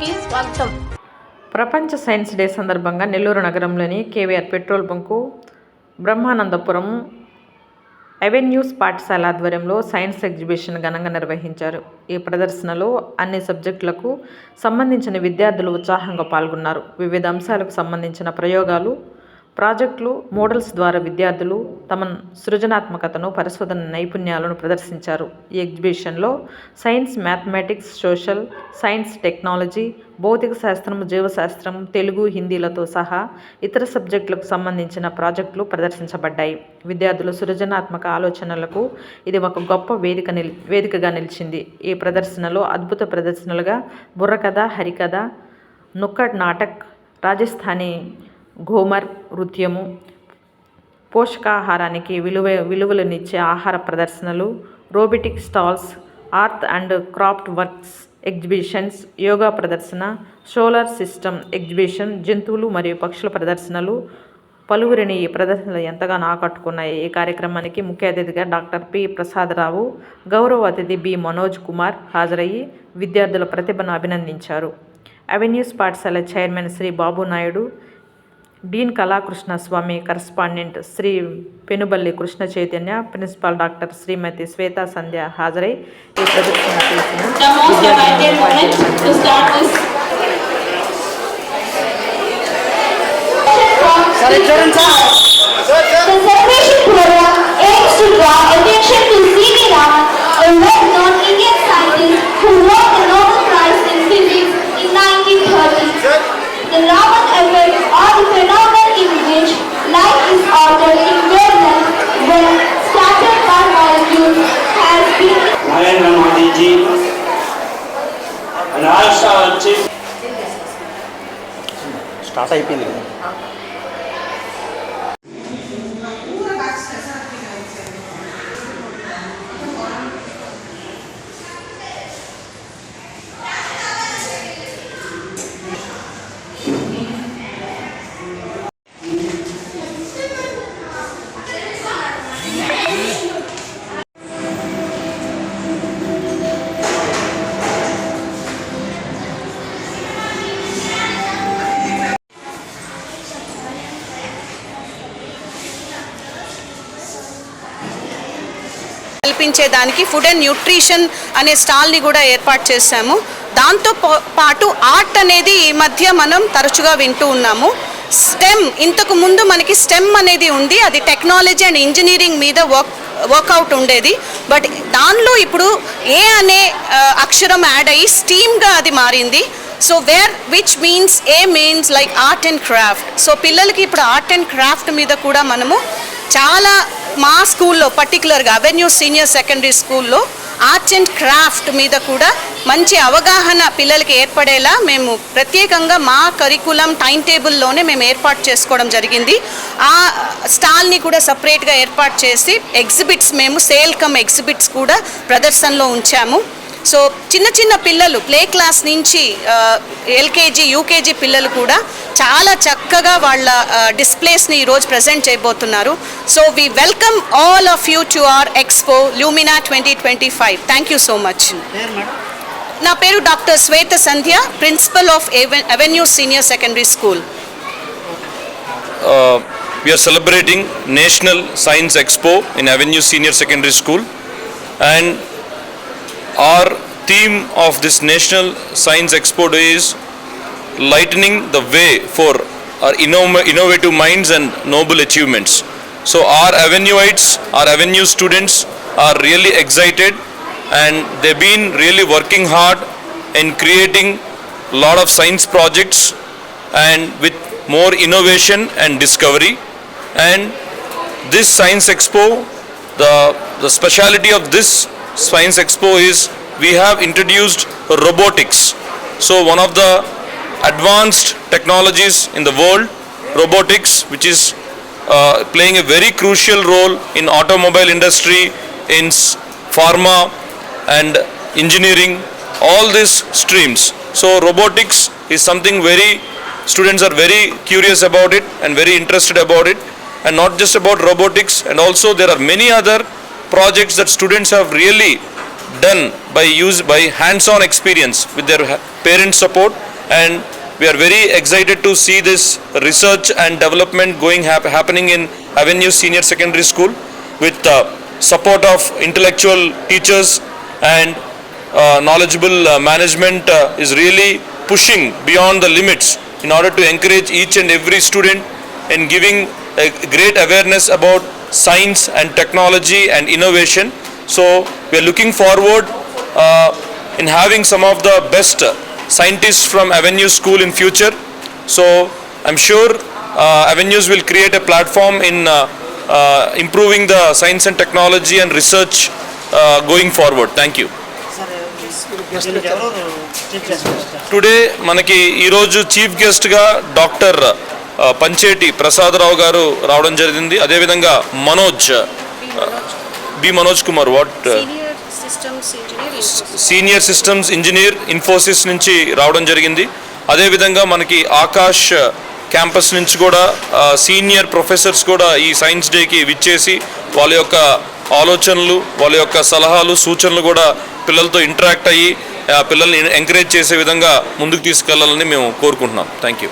కి స్వాగతం. ప్రపంచ సైన్స్ డే సందర్భంగా నెల్లూరు నగరంలోని KVR petrol bunk Brahmanandapuram avenues పాఠశాల ఆధ్వర్యంలో సైన్స్ ఎగ్జిబిషన్ ఘనంగా నిర్వహించారు. ఈ ప్రదర్శనలో అన్ని సబ్జెక్టులకు సంబంధించిన విద్యార్థులు ఉత్సాహంగా పాల్గొన్నారు. వివిధ అంశాలకు సంబంధించిన ప్రయోగాలు ప్రాజెక్టులు మోడల్స్ ద్వారా విద్యార్థులు తమ సృజనాత్మకతను పరిశోధన నైపుణ్యాలను ప్రదర్శించారు. ఈ ఎగ్జిబిషన్లో science mathematics social science technology భౌతిక శాస్త్రం జీవశాస్త్రం తెలుగు హిందీలతో సహా ఇతర సబ్జెక్టులకు సంబంధించిన ప్రాజెక్టులు ప్రదర్శించబడ్డాయి. విద్యార్థుల సృజనాత్మక ఆలోచనలకు ఇది ఒక గొప్ప వేదిక నిల్ వేదికగా నిలిచింది. ఈ ప్రదర్శనలో అద్భుత ప్రదర్శనలుగా బుర్రకథ హరికథ నుక్కడ్ నాటక్ రాజస్థానీ ఘోమర్ నృత్యము పోషకాహారానికి విలువ విలువలనిచ్చే ఆహార ప్రదర్శనలు robotic stalls art and craft works exhibitions yoga ప్రదర్శన సోలార్ సిస్టమ్ ఎగ్జిబిషన్ జంతువులు మరియు పక్షుల ప్రదర్శనలు పలువురిని ఈ ప్రదర్శనలు ఎంతగానో ఆకట్టుకున్నాయి. ఈ కార్యక్రమానికి ముఖ్య అతిథిగా డాక్టర్ పి. ప్రసాదరావు గౌరవ అతిథి బి. మనోజ్ కుమార్ హాజరయ్యి విద్యార్థుల ప్రతిభను అభినందించారు. అవెన్యూస్ పాఠశాల chairman Shri Babu Naidu dean Kalakrishna Swami correspondent Shri Penuballi Krishna Chaitanya principal doctor Shrimati Shweta Sandhya హాజరై ఈ ప్రదర్శన చేసిన నరేంద్ర మోదీజీ రాష్ట్ర వచ్చి స్టార్ట్ అయిపోయింది. కదా ఫుడ్ అండ్ న్యూట్రిషన్ అనే స్టాల్ని కూడా ఏర్పాటు చేశాము. దాంతో పాటు ఆర్ట్ అనేది ఈ మధ్య మనం తరచుగా వింటూ ఉన్నాము. స్టెమ్ ఇంతకు ముందు మనకి స్టెమ్ అనేది ఉంది అది టెక్నాలజీ అండ్ ఇంజనీరింగ్ మీద వర్క్ వర్కౌట్ ఉండేది. బట్ దానిలో ఇప్పుడు ఏ అనే అక్షరం యాడ్ అయ్యి స్టీమ్గా అది మారింది. So where which means A means like art and craft. So పిల్లలకి ఇప్పుడు ఆర్ట్ అండ్ క్రాఫ్ట్ మీద కూడా మనము చాలా మా స్కూల్లో పర్టికులర్గా అవెన్యూ సీనియర్ సెకండరీ స్కూల్లో ఆర్ట్స్ అండ్ క్రాఫ్ట్ మీద కూడా మంచి అవగాహన పిల్లలకి ఏర్పడేలా మేము ప్రత్యేకంగా మా కరికులం టైం టేబుల్లోనే మేము ఏర్పాటు చేసుకోవడం జరిగింది. ఆ స్టాల్ని కూడా సపరేట్గా ఏర్పాటు చేసి ఎగ్జిబిట్స్ మేము సేల్ కమ్ ఎగ్జిబిట్స్ కూడా ప్రదర్శనలో ఉంచాము. సో చిన్న చిన్న పిల్లలు ప్లే క్లాస్ నుంచి ఎల్కేజీ యూకేజీ పిల్లలు కూడా చాలా చక్కగా వాళ్ళ డిస్ప్లేస్ని ఈరోజు ప్రజెంట్ చేయబోతున్నారు. So we welcome all of you to our expo lumina twenty twenty five thank you so much నా పేరు doctor Shweta Sandhya principal of Avenue senior secondary school. We are celebrating National Science Expo in Avenue Senior Secondary School. And our theme of this National Science Expo Day is lightening the way for our innovative minds and noble achievements. So our Avenueites, our Avenue students are really excited and they've been really working hard in creating a lot of science projects and with more innovation and discovery and this science expo the the speciality of this science expo is we have introduced robotics. So one of the advanced technologies in the world robotics which is uh, playing a very crucial role in automobile industry in pharma and engineering all these streams. So robotics is something very students are very curious about it and very interested about it. And not just about robotics and also there are many other projects that students have really done by use by hands on experience with their parent support. And we are very excited to see this research and development going hap- happening in Avenue Senior Secondary School with uh, support of intellectual teachers and uh, knowledgeable uh, management uh, is really pushing beyond the limits in order to encourage each and every student in giving a great awareness about science and technology and innovation. So we are looking forward uh, in having some of the best uh, scientists from Avenue School in future. So I'm sure uh, Avenues will create a platform in uh, uh, improving the science and technology and research uh, going forward. Thank you. దీనికి ఎవరు chief guest today మనకి ఈరోజు chief గెస్ట్గా doctor ఆ, పంచేటి ప్రసాదరావు గారు రావడం జరిగింది. అదేవిధంగా Manoj B Manoj Kumar what senior systems engineer Infosys నుంచి రావడం జరిగింది. అదేవిధంగా మనకి ఆకాష్ క్యాంపస్ నుంచి కూడా సీనియర్ ప్రొఫెసర్స్ కూడా ఈ సైన్స్ డేకి విచ్చేసి వాళ్ళ యొక్క ఆలోచనలు వాళ్ళ యొక్క సలహాలు సూచనలు కూడా పిల్లలతో ఇంటరాక్ట్ అయ్యి పిల్లల్ని ఎంకరేజ్ చేసే విధంగా ముందుకు తీసుకెళ్ళాలని మేము కోరుకుంటున్నాం. Thank you.